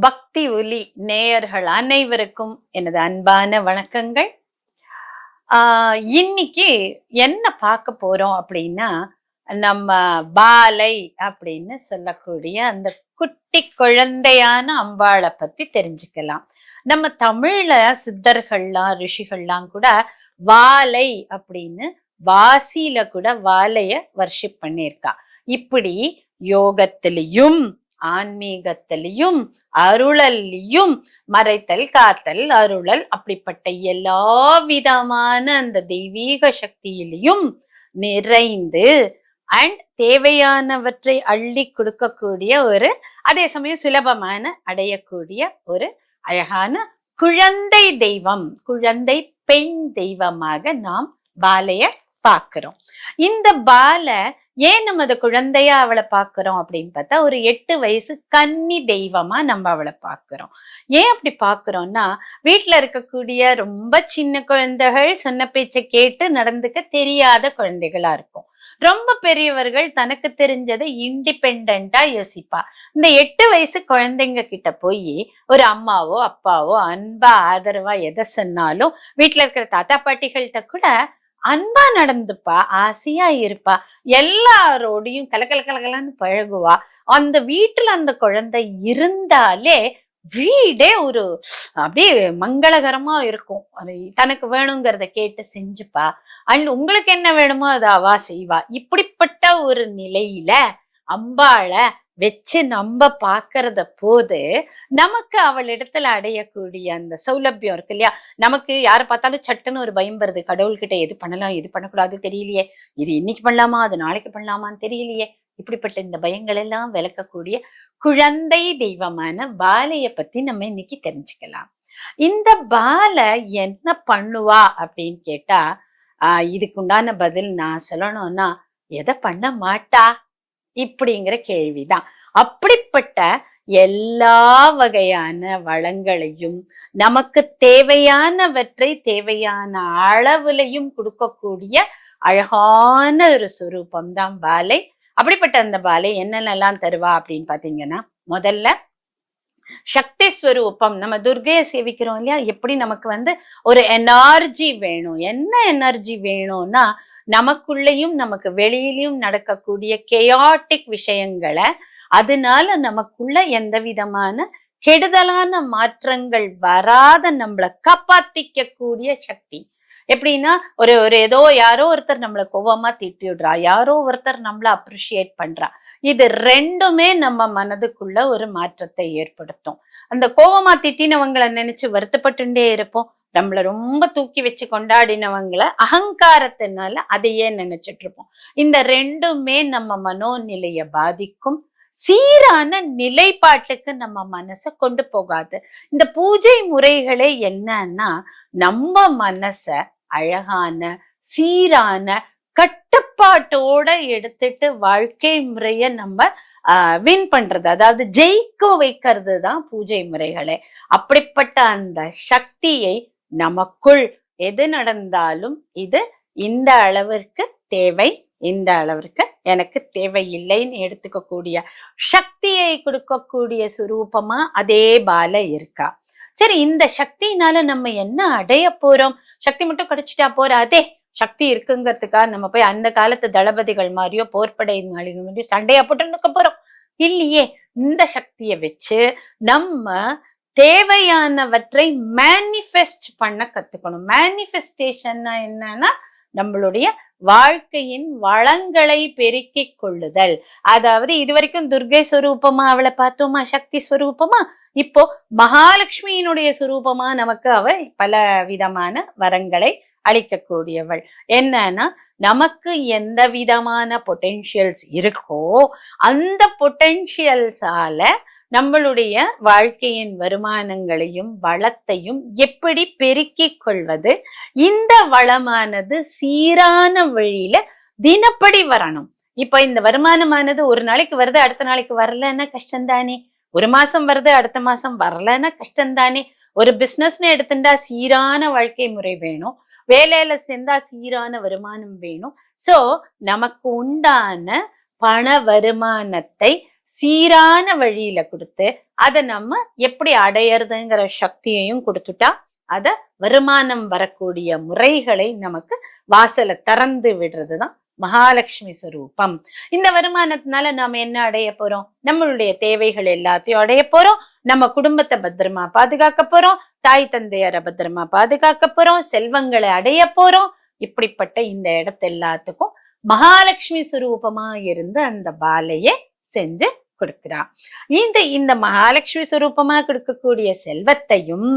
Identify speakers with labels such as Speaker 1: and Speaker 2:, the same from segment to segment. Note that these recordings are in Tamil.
Speaker 1: பக்தி ஒலி நேயர்கள் அனைவருக்கும் எனது அன்பான வணக்கங்கள். ஆஹ் இன்னைக்கு என்ன பார்க்க போறோம் அப்படின்னா நம்ம பாலை அப்படின்னு சொல்லக்கூடிய அந்த குட்டி குழந்தையான அம்பாளை பத்தி தெரிஞ்சுக்கலாம். நம்ம தமிழ்ல சித்தர்கள்லாம் ரிஷிகள்லாம் கூட வாலை அப்படின்னு வாசியில கூட வாலைய வர்ஷிப் பண்ணியிருக்கா. இப்படி யோகத்திலையும் ஆன்மீகத்திலையும் அருளல்லையும் மறைத்தல் காத்தல் அருளல் அப்படிப்பட்ட எல்லா விதமான அந்த தெய்வீக சக்தியிலையும் நிறைந்து அண்ட் தேவையானவற்றை அள்ளி கொடுக்கக்கூடிய ஒரு அதே சமயம் சுலபமான அடையக்கூடிய ஒரு அழகான குழந்தை தெய்வம் குழந்தை பெண் தெய்வமாக நாம் பாலைய பார்க்குறோம். இந்த பால ஏன் நம்ம அதை குழந்தையா அவளை பார்க்கிறோம் அப்படின்னு பார்த்தா ஒரு எட்டு வயசு கன்னி தெய்வமா நம்ம அவளை பார்க்குறோம். ஏன் அப்படி பார்க்குறோம்னா வீட்டுல இருக்கக்கூடிய ரொம்ப சின்ன குழந்தைகள் சொன்ன பேச்சை கேட்டு நடந்துக்க தெரியாத குழந்தைகளா இருக்கும். ரொம்ப பெரியவர்கள் தனக்கு தெரிஞ்சதை இண்டிபெண்டா யோசிப்பா. இந்த எட்டு வயசு குழந்தைங்க கிட்ட போய் ஒரு அம்மாவோ அப்பாவோ அன்பா ஆதரவா எதை சொன்னாலும் வீட்டுல இருக்கிற தாத்தா பாட்டிகள்கிட்ட கூட அன்பா நடந்துப்பா ஆசையா இருப்பா எல்லாரோடையும் கலகல கலகலன்னு பழகுவா. அந்த வீட்டுல அந்த குழந்தை இருந்தாலே வீடே ஒரு அப்படியே மங்களகரமா இருக்கும். தனக்கு வேணுங்கிறத கேட்டு செஞ்சுப்பா. அண்ட் உங்களுக்கு என்ன வேணுமோ அதை அவா செய்வா. இப்படிப்பட்ட ஒரு நிலையில அம்பாளை வச்சு நம்ம பார்க்கறத போது நமக்கு அவள் இடத்துல அடையக்கூடிய அந்த சௌலபியம் இருக்கு இல்லையா? நமக்கு யாரை பார்த்தாலும் சட்டுன்னு ஒரு பயம் வருது. கடவுள்கிட்ட எது பண்ணலாம் எது பண்ணக்கூடாது தெரியலையே. இது இன்னைக்கு பண்ணலாமா? அது நாளைக்கு பண்ணலாமான்னு தெரியலையே. இப்படிப்பட்ட இந்த பயங்கள் எல்லாம் விளக்கக்கூடிய குழந்தை தெய்வமான பாலைய பத்தி நம்ம இன்னைக்கு தெரிஞ்சுக்கலாம். இந்த பால என்ன பண்ணுவா அப்படின்னு கேட்டா ஆஹ் இதுக்கு உண்டான பதில் நான் சொல்லணும்னா எதை பண்ண மாட்டா? இப்படிங்கிற கேள்விதான். அப்படிப்பட்ட எல்லா வகையான வளங்களையும் நமக்கு தேவையானவற்றை தேவையான அளவுலையும் கொடுக்கக்கூடிய அழகான ஒரு சுரூபம் தான் பாலை. அப்படிப்பட்ட அந்த பாலை என்னென்னலாம் தருவா அப்படின்னு பாத்தீங்கன்னா முதல்ல சக்தி ஸ்வரூபம் நம்ம துர்கையை சேவிக்கிறோம் இல்லையா? எப்படி நமக்கு வந்து ஒரு எனர்ஜி வேணும்? என்ன எனர்ஜி வேணும்னா நமக்குள்ளேயும் நமக்கு வெளியிலையும் நடக்கக்கூடிய கெயாட்டிக் விஷயங்களை அதனால நமக்குள்ள எந்த விதமான கெடுதலான மாற்றங்கள் வராத நம்மளை காப்பாத்திக்க கூடிய சக்தி. எப்படின்னா ஒரு ஒரு ஏதோ யாரோ ஒருத்தர் நம்மளை கோவமா திட்டி விடுறா யாரோ ஒருத்தர் நம்மள அப்ரிஷியேட் பண்றா. இது ரெண்டுமே நம்ம மனதுக்குள்ள ஒரு மாற்றத்தை ஏற்படுத்தும். அந்த கோவமா திட்டினவங்களை நினைச்சு வருத்தப்பட்டுட்டே இருப்போம். நம்மளை ரொம்ப தூக்கி வச்சு கொண்டாடினவங்களை அகங்காரத்தினால அதையே நினைச்சிட்டு இருப்போம். இந்த ரெண்டுமே நம்ம மனோநிலைய பாதிக்கும். சீரான நிலைப்பாட்டுக்கு நம்ம மனசை கொண்டு போகாது. இந்த பூஜை முறைகளே என்னன்னா நம்ம மனச அழகான சீரான கட்டுப்பாட்டோட எடுத்துட்டு வாழ்க்கை முறைய நம்ம வின் பண்றது. அதாவது ஜெயிக்க வைக்கிறது தான் பூஜை முறைகளே. அப்படிப்பட்ட அந்த சக்தியை நமக்குள் எது நடந்தாலும் இது இந்த அளவிற்கு தேவை இந்த அளவிற்கு எனக்கு தேவையில்லைன்னு எடுத்துக்கக்கூடிய சக்தியை கொடுக்கக்கூடிய சுரூபமா அதே பால இருக்கா. சரி இந்த சக்தினால நம்ம என்ன அடைய போறோம்? சக்தி மட்டும் கிடைச்சிட்டா போறாதே. சக்தி இருக்குங்கிறதுக்காக நம்ம போய் அந்த காலத்து தளபதிகள் மாதிரியோ போர்ப்படை மாதிரியோ சண்டையா போட்டு நிற்க போறோம். இல்லையே இந்த சக்தியை வச்சு நம்ம தேவையானவற்றை மேனிஃபெஸ்ட் பண்ண கத்துக்கணும். மேனிஃபெஸ்டேஷன்னா என்னன்னா நம்மளுடைய வாழ்க்கையின் வளங்களை பெருக்கிக் கொள்ளுதல். அதாவது இதுவரைக்கும் துர்கை ஸ்வரூபமா அவளை பார்த்தோமா? சக்தி ஸ்வரூபமா இப்போ மகாலட்சுமியினுடைய சுரூபமா நமக்கு அவ பல விதமான வரங்களை அளிக்கக்கூடியவள். என்னன்னா நமக்கு எந்த விதமான பொட்டென்ஷியல்ஸ் இருக்கோ அந்த பொட்டென்ஷியல்ஸால நம்மளுடைய வாழ்க்கையின் வருமானங்களையும் வளத்தையும் எப்படி பெருக்கிக் கொள்வது இந்த வளமானது சீரான வழியில தினப்படி வரணும். இப்ப இந்த வருமானமானது ஒரு நாளைக்கு வருது அடுத்த நாளைக்கு வரலன்னா கஷ்டம்தானே. ஒரு மாசம் வருது அடுத்த மாசம் வரலன்னா கஷ்டம்தானே ஒரு பிசினஸ்னு எடுத்துட்டா சீரான வாழ்க்கை முறை வேணும் வேலையில சேர்ந்தா சீரான வருமானம் வேணும் சோ நமக்கு உண்டான பண வருமானத்தை சீரான வழியில கொடுத்து அதை நம்ம எப்படி அடையறதுங்கிற சக்தியையும் கொடுத்துட்டா அத வருமானம் வரக்கூடிய முறைகளை நமக்கு வாசலை திறந்து விடுறதுதான் மகாலட்சுமி சுரூபம். இந்த வருமானத்தினால நாம என்ன அடைய போறோம்? நம்மளுடைய தேவைகள் எல்லாத்தையும் அடைய போறோம். நம்ம குடும்பத்தை பத்திரமா பாதுகாக்க போறோம். தாய் தந்தையரை பத்திரமா பாதுகாக்க போறோம். செல்வங்களை அடைய போறோம். இப்படிப்பட்ட இந்த இடத்த எல்லாத்துக்கும் மகாலட்சுமி சுரூபமா இருந்து அந்த பாலையை செஞ்சு கொடுக்கிறான். இந்த இந்த மகாலட்சுமி சுரூபமா கொடுக்கக்கூடிய செல்வத்தையும்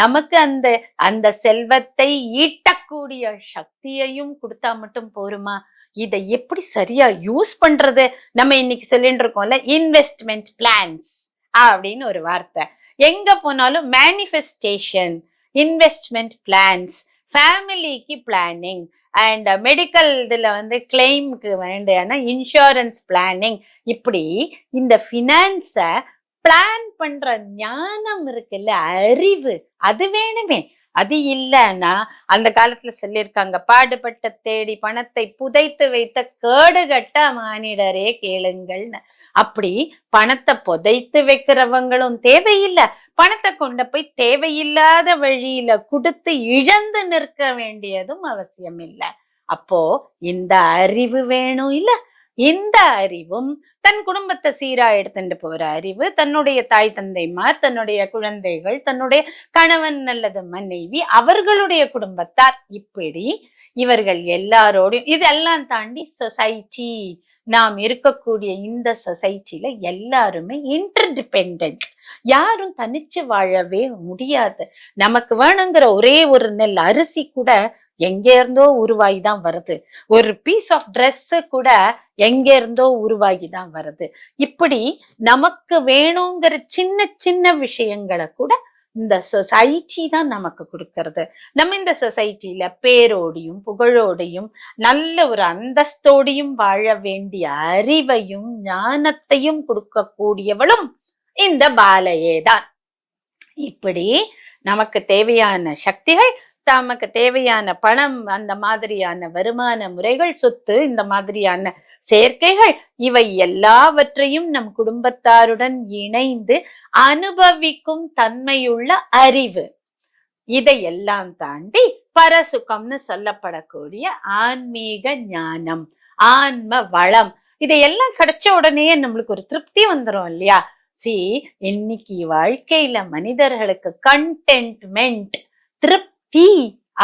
Speaker 1: நமக்கு அந்த அந்த செல்வத்தை ஈட்ட ஈட்டக்கூடிய சக்தியையும் கொடுத்தா மட்டும் போருமா? இதை எப்படி சரியா யூஸ் பண்றது? நம்ம இன்னைக்கு சொல்லிட்டு இருக்கோம்ல இன்வெஸ்ட்மெண்ட் பிளான்ஸ் அப்படின்னு ஒரு வார்த்தை. எங்க போனாலும் மேனிஃபெஸ்டேஷன் இன்வெஸ்ட்மெண்ட் பிளான்ஸ் ஃபேமிலிக்கு பிளானிங் அண்ட் மெடிக்கல் இதுல வந்து கிளைம்க்கு வேண்டியான இன்சூரன்ஸ் பிளானிங் இப்படி இந்த ஃபினான்ஸை பிளான் பண்ற ஞானம் இருக்குல்ல அறிவு அது வேணுமே. அது இல்லைன்னா அந்த காலத்துல சொல்லியிருக்காங்க பாடுபட்ட தேடி பணத்தை புதைத்து வைத்த கேடுகட்ட மானிடரே கேளுங்கள்னு. அப்படி பணத்தை புதைத்து வைக்கிறவங்களும் தேவையில்லை. பணத்தை கொண்டு போய் தேவையில்லாத வழியில கொடுத்து இழந்து நிற்க வேண்டியதும் அவசியம் இல்லை அப்போ இந்த அறிவு வேணும் இல்ல? இந்த அறிவும் தன் குடும்பத்தை சீரா எடுத்துட்டு போற அறிவு தன்னுடைய தாய் தந்தைமார் தன்னுடைய குழந்தைகள் தன்னுடைய கணவன் அல்லது மனைவி அவர்களுடைய குடும்பத்தார். இப்படி இவர்கள் எல்லாரோடையும் இதெல்லாம் தாண்டி சொசைட்டி நாம் இருக்கக்கூடிய இந்த சொசைட்டில எல்லாருமே இன்டர்டிபெண்ட் யாரும் தனிச்சு வாழவே முடியாது. நமக்கு வேணுங்கிற ஒரே ஒரு நெல் அரிசி கூட எங்க இருந்தோ உருவாகி தான் வருது. ஒரு பீஸ் ஆஃப் Dress கூட எங்க இருந்தோ உருவாகி தான் வருது. இப்படி நமக்கு வேணுங்கிற சின்ன சின்ன விஷயங்களை கூட இந்த சொசைட்டி தான் நமக்கு கொடுக்கறது. நம்ம இந்த சொசைட்டில பேரோடையும் புகழோடையும் நல்ல ஒரு அந்தஸ்தோடையும் வாழ வேண்டிய அறிவையும் ஞானத்தையும் கொடுக்கக்கூடியவளும் இந்த பாலையே தான் இப்படி நமக்கு தேவையான சக்திகள் தமக்கு தேவையான பணம் அந்த மாதிரியான வருமான முறைகள் சொத்து இந்த மாதிரியான சேர்க்கைகள் இவை எல்லாவற்றையும் நம் குடும்பத்தாருடன் இணைந்து அனுபவிக்கும் தன்மையுள்ள அறிவு. இதையெல்லாம் தாண்டி பரசுகம்னு சொல்லப்படக்கூடிய ஆன்மீக ஞானம் ஆன்ம வளம் இதையெல்லாம் கிடைச்ச உடனே நம்மளுக்கு ஒரு திருப்தி வந்துரும் இல்லையா? சி இன்னைக்கு வாழ்க்கையில மனிதர்களுக்கு கண்டென்ட்மெண்ட் திருப்தி தீ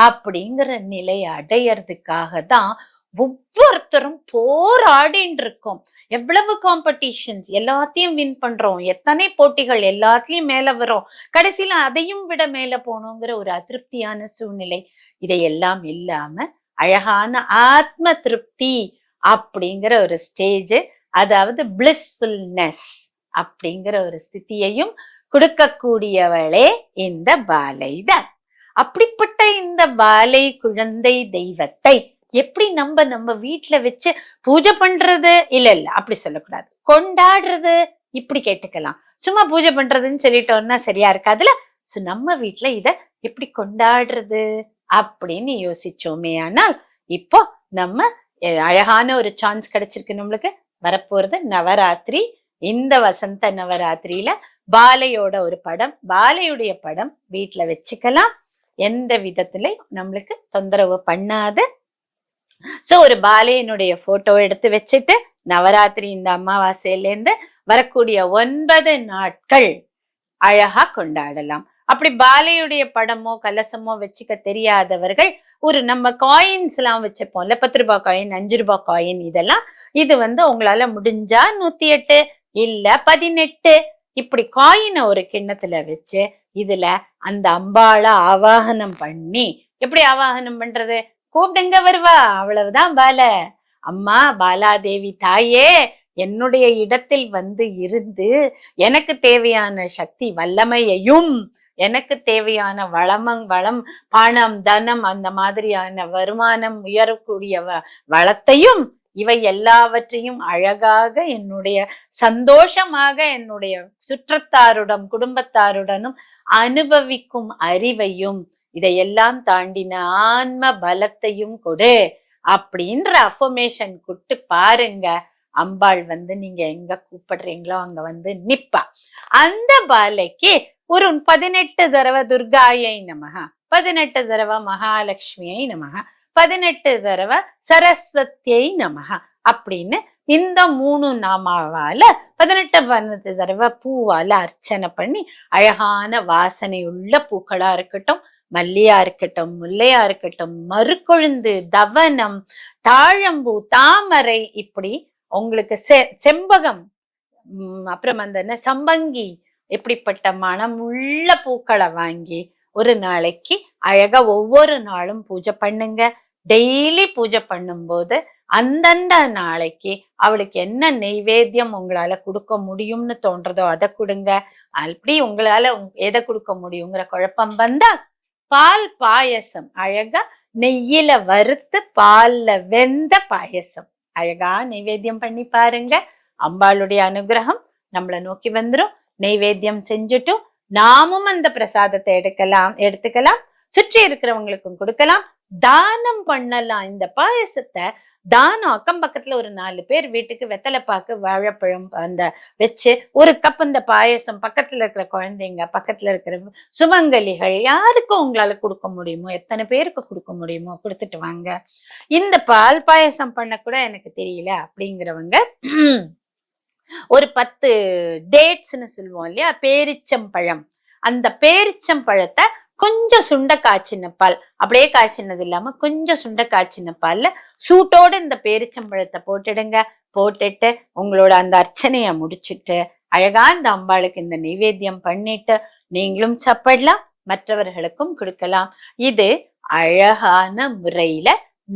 Speaker 1: அப்படிங்கிற நிலை அடையறதுக்காக தான் ஒவ்வொருத்தரும் போராடின்னு இருக்கோம் எவ்வளவு காம்படிஷன்ஸ் எல்லாத்தையும் வின் பண்றோம். எத்தனை போட்டிகள் எல்லாத்துலயும் மேல வரும் கடைசியில அதையும் விட மேல போகணுங்கிற ஒரு அதிருப்தியான சூழ்நிலை. இதையெல்லாம் இல்லாம அழகான ஆத்ம திருப்தி அப்படிங்கிற ஒரு ஸ்டேஜ் அதாவது பிளிஸ்ஃபுல்னஸ் அப்படிங்கிற ஒரு ஸ்தித்தியையும் கொடுக்கக்கூடியவளே இந்த பாலைதான் அப்படிப்பட்ட இந்த பாலை குழந்தை தெய்வத்தை எப்படி நம்ம நம்ம வீட்டுல வச்சு பூஜை பண்றது? இல்ல இல்ல அப்படி சொல்லக்கூடாது. கொண்டாடுறது? இப்படி கேட்டுக்கலாம். சும்மா பூஜை பண்றதுன்னு சொல்லிட்டோம்னா சரியா இருக்காதுல சோ நம்ம வீட்டுல இத எப்படி கொண்டாடுறது? அப்படின்னு யோசிச்சோமே. ஆனால் இப்போ நம்ம அழகான ஒரு சான்ஸ் கிடைச்சிருக்கு நம்மளுக்கு. வரப்போறது நவராத்திரி. இந்த வசந்த நவராத்திரியில பாலையோட ஒரு படம் பாலையுடைய படம் வீட்டுல வச்சுக்கலாம். எந்த விதத்திலையும் நம்மளுக்கு தொந்தரவு பண்ணாது. சோ ஒரு பாலையனுடைய போட்டோ எடுத்து வச்சுட்டு நவராத்திரி இந்த அமாவாசையிலேருந்து வரக்கூடிய ஒன்பது நாட்கள் அழகா கொண்டாடலாம். அப்படி பாலையுடைய படமோ கலசமோ வச்சுக்க தெரியாதவர்கள் ஒரு நம்ம காயின்ஸ் எல்லாம் வச்சுப்போம்ல பத்து ரூபாய் காயின் அஞ்சு ரூபாய் காயின் இதெல்லாம் இது வந்து உங்களால முடிஞ்சா நூத்தி எட்டு இல்ல பதினெட்டு இப்படி காயினை ஒரு கிண்ணத்துல வச்சு இதுல அந்த அம்பாளை ஆவாகனம் பண்ணி எப்படி ஆவாகனம் பண்றது? கூப்பிடுங்க வருவா. அவ்வளவுதான் பால. அம்மா பாலாதேவி தாயே என்னுடைய இடத்தில் வந்து இருந்து எனக்கு தேவையான சக்தி வல்லமையையும் எனக்கு தேவையான வளமங் வளம் பணம் தனம் அந்த மாதிரியான வருமானம் உயரக்கூடிய வ- வளத்தையும் இவை எல்லாவற்றையும் அழகாக என்னுடைய சந்தோஷமாக என்னுடைய சுற்றத்தாருடன் குடும்பத்தாருடனும் அனுபவிக்கும் அறிவையும் இதையெல்லாம் தாண்டின ஆன்ம பலத்தையும் கொடு அப்படின்ற அஃபர்மேஷன் கொடுத்து பாருங்க. அம்பாள் வந்து நீங்க எங்க கூப்பிடுறீங்களோ அங்க வந்து நிப்பா. அந்த பாலைக்கு ஒரு பதினெட்டு தடவை துர்காயை நமக பதினெட்டு தடவை மகாலட்சுமியை நமக பதினெட்டு தடவை சரஸ்வதியை நமக அப்படின்னு இந்த மூணு நாமாவால பதினெட்டு பதினெட்டு தடவை பூவால அர்ச்சனை பண்ணி அழகான வாசனை உள்ள பூக்களா இருக்கட்டும் மல்லியா இருக்கட்டும் முல்லையா இருக்கட்டும் மறுக்கொழுந்து தவனம் தாழம்பூ தாமரை இப்படி உங்களுக்கு செ செம்பகம் உம் அப்புறம் அந்த என்ன சம்பங்கி இப்படிப்பட்ட உள்ள பூக்களை வாங்கி ஒரு நாளைக்கு அழகா ஒவ்வொரு நாளும் பூஜை பண்ணுங்க. டெய்லி பூஜை பண்ணும்போது அந்தந்த நாளைக்கு அவளுக்கு என்ன நெய்வேத்தியம் உங்களால கொடுக்க முடியும்னு தோன்றதோ அதை கொடுங்க. அப்படி உங்களால எதை கொடுக்க முடியுங்கிற குழப்பம் வந்தா பால் பாயசம் அழகா நெய்யில வறுத்து பால்ல வெந்த பாயசம். அழகா நெய்வேத்தியம் பண்ணி பாருங்க. அம்பாளுடைய அனுகிரகம் நம்மளை நோக்கி வந்துரும். நெய்வேத்தியம் செஞ்சுட்டும் நாமும் அந்த பிரசாதத்தை எடுக்கலாம் எடுத்துக்கலாம். சுற்றி இருக்கிறவங்களுக்கும் கொடுக்கலாம். தானம் பண்ணலாம். இந்த பாயசத்தை தானம் அக்கம் பக்கத்துல ஒரு நாலு பேர் வீட்டுக்கு வெத்தலை பாக்கு வாழைப்பழம் அந்த வச்சு ஒரு கப் இந்த பாயசம் பக்கத்துல இருக்கிற குழந்தைங்க பக்கத்துல இருக்கிற சுமங்கலிகள் யாருக்கும் உங்களால கொடுக்க முடியுமோ எத்தனை பேருக்கு கொடுக்க முடியுமோ கொடுத்துட்டு வாங்க. இந்த பால் பாயசம் பண்ண கூட எனக்கு தெரியல அப்படிங்கிறவங்க ஒரு பத்து டேட்ஸ்னு சொல்லுவோம் இல்லையா? பேரிச்சம்பழம். அந்த பேரிச்சம்பழத்தை கொஞ்சம் சுண்ட காய்ச்சின பால். அப்படியே காய்ச்சினது இல்லாம கொஞ்சம் சுண்ட காய்ச்சின பால்ல சூட்டோட இந்த பேரிச்சம்பழத்தை போட்டுடுங்க. போட்டுட்டு உங்களோட அந்த அர்ச்சனைய முடிச்சுட்டு அழகா இந்த அம்பாளுக்கு இந்த நைவேத்தியம் பண்ணிட்டு நீங்களும் சாப்பிடலாம் மற்றவர்களுக்கும் கொடுக்கலாம். இது அழகான முறையில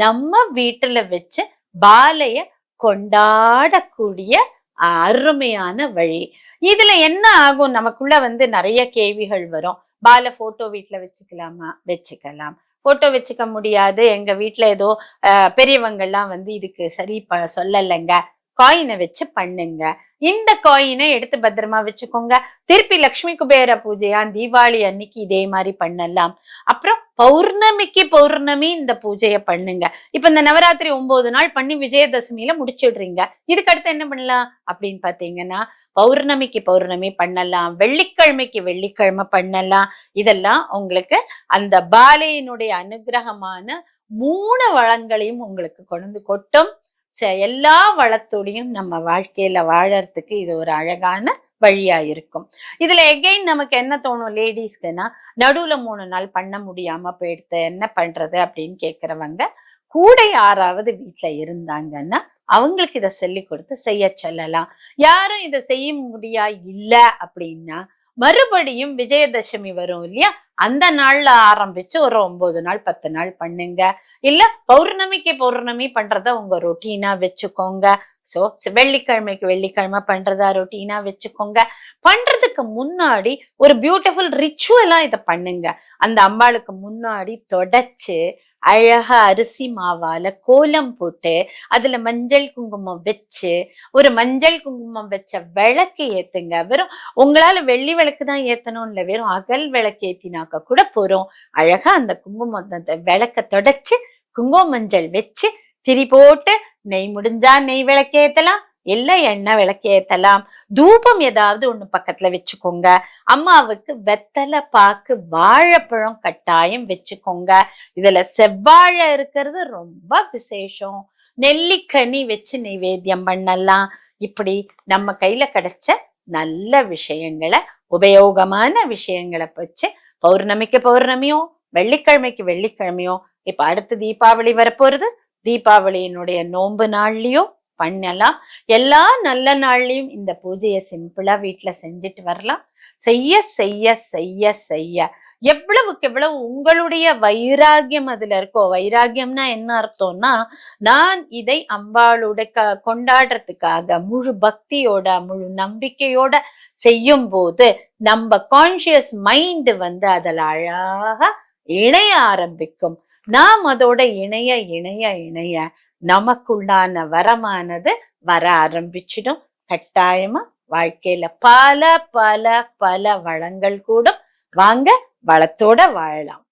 Speaker 1: நம்ம வீட்டுல வச்சு பாலைய கொண்டாடக்கூடிய அருமையான வழி. இதுல என்ன ஆகும்? நமக்குள்ள வந்து நிறைய கேள்விகள் வரும். பால போட்டோ வீட்டுல வச்சுக்கலாமா? வச்சுக்கலாம். போட்டோ வச்சுக்க முடியாது. எங்க வீட்டுல ஏதோ அஹ், பெரியவங்கெல்லாம் வந்து இதுக்கு சரி ப சொல்லலைங்க. காயினை வச்சு பண்ணுங்க. இந்த காயினை எடுத்து பத்திரமா வச்சுக்கோங்க. திருப்பி லக்ஷ்மி குபேர பூஜையா தீபாவளி அன்னைக்கு இதே மாதிரி பண்ணலாம். அப்புறம் பௌர்ணமிக்கு பௌர்ணமி இந்த பூஜையை பண்ணுங்க. இப்ப இந்த நவராத்திரி ஒன்பது நாள் பண்ணி விஜயதசமியில முடிச்சிடுறீங்க. இதுக்கு அடுத்து என்ன பண்ணலாம்? அப்படின்னு பாத்தீங்கன்னா பௌர்ணமிக்கு பௌர்ணமி பண்ணலாம். வெள்ளிக்கிழமைக்கு வெள்ளிக்கிழமை பண்ணலாம். இதெல்லாம் உங்களுக்கு அந்த பாலையினுடைய அனுகிரகமான மூணு வளங்களையும் உங்களுக்கு கொண்டு கொட்டும். எல்லா வளத்தோடையும் நம்ம வாழ்க்கையில வாழறதுக்கு இது ஒரு அழகான வழியா இருக்கும். இதுல எகெயின் நமக்கு என்ன தோணும் லேடிஸ்க்குன்னா நடுவுல மூணு நாள் பண்ண முடியாம போயிடுத்து என்ன பண்றது அப்படின்னு கேக்குறவங்க கூட யாராவது வீட்டுல இருந்தாங்கன்னா அவங்களுக்கு இதை சொல்லி கொடுத்து செய்ய சொல்லலாம். யாரும் இதை செய்ய முடியா இல்ல அப்படின்னா மறுபடியும் விஜயதசமி வரும் இல்லையா? அந்த நாள்ல ஆரம்பிச்சு ஒரு ஒன்பது நாள் பத்து நாள் பண்ணுங்க. இல்ல பௌர்ணமிக்கு பௌர்ணமி பண்றத உங்க ரொட்டீனா வச்சுக்கோங்க. சோ வெள்ளிக்கிழமைக்கு வெள்ளிக்கிழமை பண்றதா ரொட்டீனா வச்சுக்கோங்க. பண்றதுக்கு முன்னாடி ஒரு பியூட்டிஃபுல் ரிச்சுவலா இதை பண்ணுங்க. அந்த அம்பாளுக்கு முன்னாடி தொடச்சு அழகா அரிசி மாவால கோலம் போட்டு அதுல மஞ்சள் குங்குமம் வச்சு ஒரு மஞ்சள் குங்குமம் வச்ச விளக்கு ஏத்துங்க. வெறும் உங்களால வெள்ளி விளக்கு தான் ஏத்தணும் இல்லை வெறும் அகல் விளக்கு ஏத்தினாக்க கூட போறோம் அழகா அந்த குங்குமம் விளக்க தொடச்சு குங்கும மஞ்சள் வச்சு திரி போட்டு நெய் முடிஞ்சா நெய் விளக்கு ஏத்தலாம் எண்ணெய் விளக்கேத்தலாம். தூபம் ஏதாவது ஒண்ணு பக்கத்துல வச்சுக்கோங்க. அம்மாவுக்கு வெத்தலை பாக்கு வாழைப்பழம் கட்டாயம் வச்சுக்கோங்க. இதுல செவ்வாழை இருக்கிறது ரொம்ப விசேஷம். நெல்லிக்கனி வச்சு நைவேத்தியம் பண்ணலாம். இப்படி நம்ம கையில கிடைச்ச நல்ல விஷயங்களை உபயோகமான விஷயங்களை வச்சு பௌர்ணமிக்கு பௌர்ணமியும் வெள்ளிக்கிழமைக்கு வெள்ளிக்கிழமையும் இப்ப அடுத்து தீபாவளி வரப்போறது தீபாவளியினுடைய நோன்பு நாள்லயும் பண்ணலாம். எல்லா நல்ல நாள்லயும் இந்த பூஜையை சிம்பிளா வீட்டுல செஞ்சுட்டு வரலாம். செய்ய செய்ய செய்ய செய்ய. எவ்வளவுக்கு எவ்வளவு உங்களுடைய வைராகியம் அதுல இருக்கோ வைராகியம்னா என்ன அர்த்தம்னா நான் இதை அம்பாளோட க கொண்டாடுறதுக்காக முழு பக்தியோட முழு நம்பிக்கையோட செய்யும் போது நம்ம கான்சியஸ் மைண்ட் வந்து அதில் அழகா இணைய ஆரம்பிக்கும். நாம் அதோட இணைய இணைய இணைய நமக்குள்ளான வரமானது வர ஆரம்பிச்சிடும். கட்டாயமா வாழ்க்கையில பல பல பல வளங்கள் கூடும். வாங்க வளத்தோட வாழலாம்.